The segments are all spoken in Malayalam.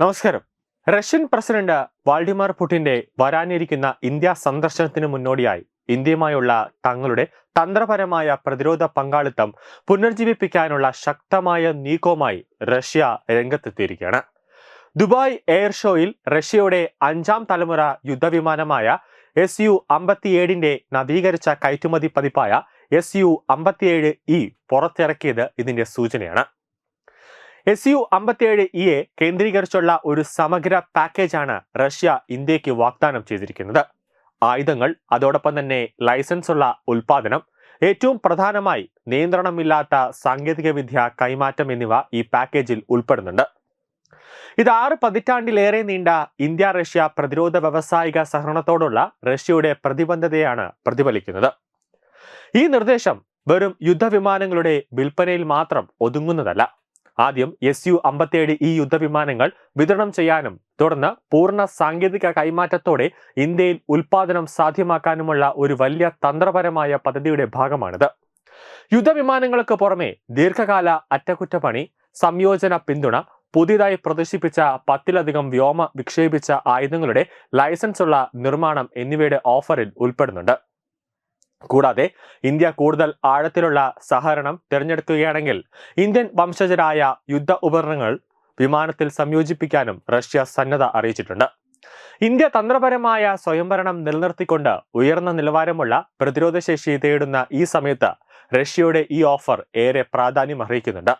നമസ്കാരം. റഷ്യൻ പ്രസിഡന്റ് വാൾഡിമാർ പുടിന്റെ വരാനിരിക്കുന്ന ഇന്ത്യ സന്ദർശനത്തിന് മുന്നോടിയായി ഇന്ത്യയുമായുള്ള തങ്ങളുടെ തന്ത്രപരമായ പ്രതിരോധ പങ്കാളിത്തം പുനർജീവിപ്പിക്കാനുള്ള ശക്തമായ നീക്കവുമായി റഷ്യ രംഗത്തെത്തിയിരിക്കുകയാണ്. ദുബായ് എയർ ഷോയിൽ റഷ്യയുടെ അഞ്ചാം തലമുറ യുദ്ധവിമാനമായ എസ് യു അമ്പത്തിയേഴിന്റെ നവീകരിച്ച കയറ്റുമതി പതിപ്പായ എസ് യു അമ്പത്തിയേഴ് ഇ പുറത്തിറക്കിയത് ഇതിന്റെ സൂചനയാണ്. എസ് യു അമ്പത്തിയേഴ് എ കേന്ദ്രീകരിച്ചുള്ള ഒരു സമഗ്ര പാക്കേജാണ് റഷ്യ ഇന്ത്യയ്ക്ക് വാഗ്ദാനം ചെയ്തിരിക്കുന്നത്. ആയുധങ്ങൾ അതോടൊപ്പം തന്നെ ലൈസൻസ് ഉള്ള ഉൽപാദനം ഏറ്റവും പ്രധാനമായി നിയന്ത്രണമില്ലാത്ത സാങ്കേതികവിദ്യ കൈമാറ്റം എന്നിവ ഈ പാക്കേജിൽ ഉൾപ്പെടുന്നുണ്ട്. ഇത് ആറ് പതിറ്റാണ്ടിലേറെ നീണ്ട ഇന്ത്യ റഷ്യ പ്രതിരോധ വ്യവസായിക സഹകരണത്തോടുള്ള റഷ്യയുടെ പ്രതിബദ്ധതയാണ് പ്രതിഫലിക്കുന്നത്. ഈ നിർദ്ദേശം വെറും യുദ്ധവിമാനങ്ങളുടെ വിൽപ്പനയിൽ മാത്രം ഒതുങ്ങുന്നതല്ല. ആദ്യം എസ് യു അമ്പത്തിയേഴ് ഈ യുദ്ധവിമാനങ്ങൾ വിതരണം ചെയ്യാനും തുടർന്ന് പൂർണ സാങ്കേതിക കൈമാറ്റത്തോടെ ഇന്ത്യയിൽ ഉൽപാദനം സാധ്യമാക്കാനുമുള്ള ഒരു വലിയ തന്ത്രപരമായ പദ്ധതിയുടെ ഭാഗമാണിത്. യുദ്ധവിമാനങ്ങൾക്ക് പുറമെ ദീർഘകാല അറ്റകുറ്റപ്പണി സംയോജന പിന്തുണ പുതിയതായി പ്രദർശിപ്പിച്ച പത്തിലധികം വ്യോമ വിക്ഷേപിച്ച ആയുധങ്ങളുടെ ലൈസൻസുള്ള നിർമ്മാണം എന്നിവയുടെ ഓഫറിൽ ഉൾപ്പെടുന്നുണ്ട്. കൂടാതെ ഇന്ത്യ കൂടുതൽ ആഴത്തിലുള്ള സഹകരണം തിരഞ്ഞെടുക്കുകയാണെങ്കിൽ ഇന്ത്യൻ വംശജരായ യുദ്ധ ഉപകരണങ്ങൾ വിമാനത്തിൽ സംയോജിപ്പിക്കാനും റഷ്യ സന്നദ്ധ അറിയിച്ചിട്ടുണ്ട്. ഇന്ത്യ തന്ത്രപരമായ സ്വയംഭരണം നിലനിർത്തിക്കൊണ്ട് ഉയർന്ന നിലവാരമുള്ള പ്രതിരോധ ശേഷി തേടുന്ന ഈ സമയത്ത് റഷ്യയുടെ ഈ ഓഫർ ഏറെ പ്രാധാന്യം അർഹിക്കുന്നുണ്ട്.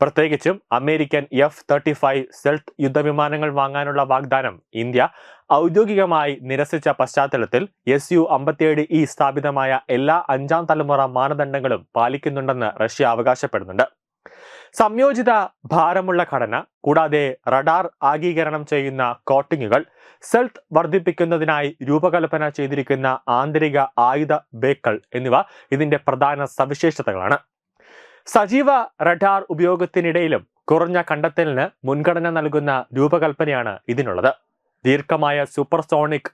പ്രത്യേകിച്ചും American F thirty five stealth യുദ്ധവിമാനങ്ങൾ വാങ്ങാനുള്ള വാഗ്ദാനം ഇന്ത്യ ഔദ്യോഗികമായി നിരസിച്ച പശ്ചാത്തലത്തിൽ എസ് യു അമ്പത്തിയേഴ് ഇ സ്ഥാപിതമായ എല്ലാ അഞ്ചാം തലമുറ മാനദണ്ഡങ്ങളും പാലിക്കുന്നുണ്ടെന്ന് റഷ്യ അവകാശപ്പെടുന്നുണ്ട്. സംയോജിത ഭാരമുള്ള ഘടന കൂടാതെ റഡാർ ആഗീകരണം ചെയ്യുന്ന കോട്ടിങ്ങുകൾ സെൽത്ത് വർദ്ധിപ്പിക്കുന്നതിനായി രൂപകൽപ്പന ചെയ്തിരിക്കുന്ന ആന്തരിക ആയുധ ബേക്കൾ എന്നിവ ഇതിന്റെ പ്രധാന സവിശേഷതകളാണ്. സജീവ റഡാർ ഉപയോഗത്തിനിടയിലും കുറഞ്ഞ കണ്ടെത്തലിന് മുൻഗണന നൽകുന്ന രൂപകൽപ്പനയാണ് ഇതിനുള്ളത്. ദീർഘമായ സൂപ്പർസോണിക്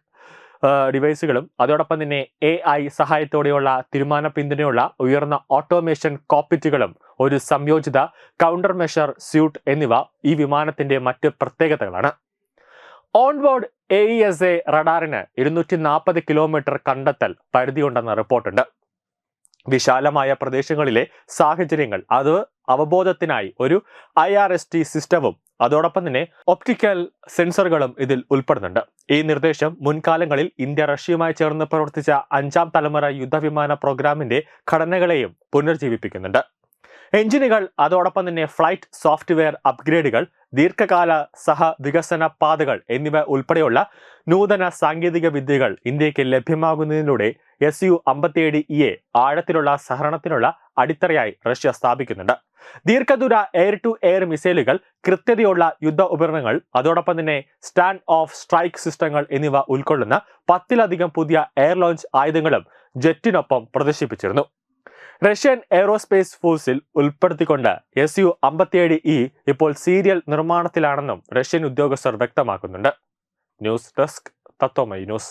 ഡിവൈസുകളും അതോടൊപ്പം തന്നെ എ ഐ സഹായത്തോടെയുള്ള തീരുമാന പിന്തുണയുള്ള ഉയർന്ന ഓട്ടോമേഷൻ കോപ്പിറ്റുകളും ഒരു സംയോജിത കൗണ്ടർ മെഷർ സ്യൂട്ട് എന്നിവ ഈ വിമാനത്തിന്റെ മറ്റ് പ്രത്യേകതകളാണ്. Onboard A E S A റഡാറിന് ഇരുന്നൂറ്റി നാൽപ്പത് കിലോമീറ്റർ കണ്ടെത്തൽ പരിധിയുണ്ടെന്ന റിപ്പോർട്ടുണ്ട് വിശാലമായ പ്രദേശങ്ങളിലെ സാഹചര്യങ്ങൾ. അത് അവബോധത്തിനായി ഒരു ഐ ആർ എസ് ടി സിസ്റ്റവും അതോടൊപ്പം തന്നെ ഒപ്റ്റിക്കൽ സെൻസറുകളും ഇതിൽ ഉൾപ്പെടുന്നുണ്ട്. ഈ നിർദ്ദേശം മുൻകാലങ്ങളിൽ ഇന്ത്യ റഷ്യയുമായി ചേർന്ന് പ്രവർത്തിച്ച അഞ്ചാം തലമുറ യുദ്ധവിമാന പ്രോഗ്രാമിന്റെ ഘടനകളെയും പുനർജീവിപ്പിക്കുന്നുണ്ട്. എഞ്ചിനുകൾ അതോടൊപ്പം തന്നെ ഫ്ലൈറ്റ് സോഫ്റ്റ്വെയർ അപ്ഗ്രേഡുകൾ ദീർഘകാല സഹ വികസന പാതകൾ എന്നിവ ഉൾപ്പെടെയുള്ള നൂതന സാങ്കേതിക വിദ്യകൾ ഇന്ത്യയ്ക്ക് ലഭ്യമാകുന്നതിലൂടെ എസ് യു അമ്പത്തിയേഴ് എ ആഴത്തിലുള്ള സഹകരണത്തിനുള്ള അടിത്തറയായി റഷ്യ സ്ഥാപിക്കുന്നുണ്ട്. ദീർഘദൂര എയർ ടു എയർ മിസൈലുകൾ കൃത്യതയുള്ള യുദ്ധ ഉപകരണങ്ങൾ അതോടൊപ്പം തന്നെ സ്റ്റാൻഡ് ഓഫ് സ്ട്രൈക്ക് സിസ്റ്റങ്ങൾ എന്നിവ ഉൾക്കൊള്ളുന്ന പത്തിലധികം പുതിയ എയർ ലോഞ്ച് ആയുധങ്ങളും ജെറ്റിനൊപ്പം പ്രദർശിപ്പിച്ചിരുന്നു. റഷ്യൻ എയ്റോസ്പേസ് ഫോഴ്സിൽ ഉൾപ്പെടുത്തിക്കൊണ്ട് എസ് യു അമ്പത്തിയേഴ് ഇ ഇപ്പോൾ സീരിയൽ നിർമ്മാണത്തിലാണെന്നും റഷ്യൻ ഉദ്യോഗസ്ഥർ വ്യക്തമാക്കുന്നുണ്ട്. News desk Tatwamayi news.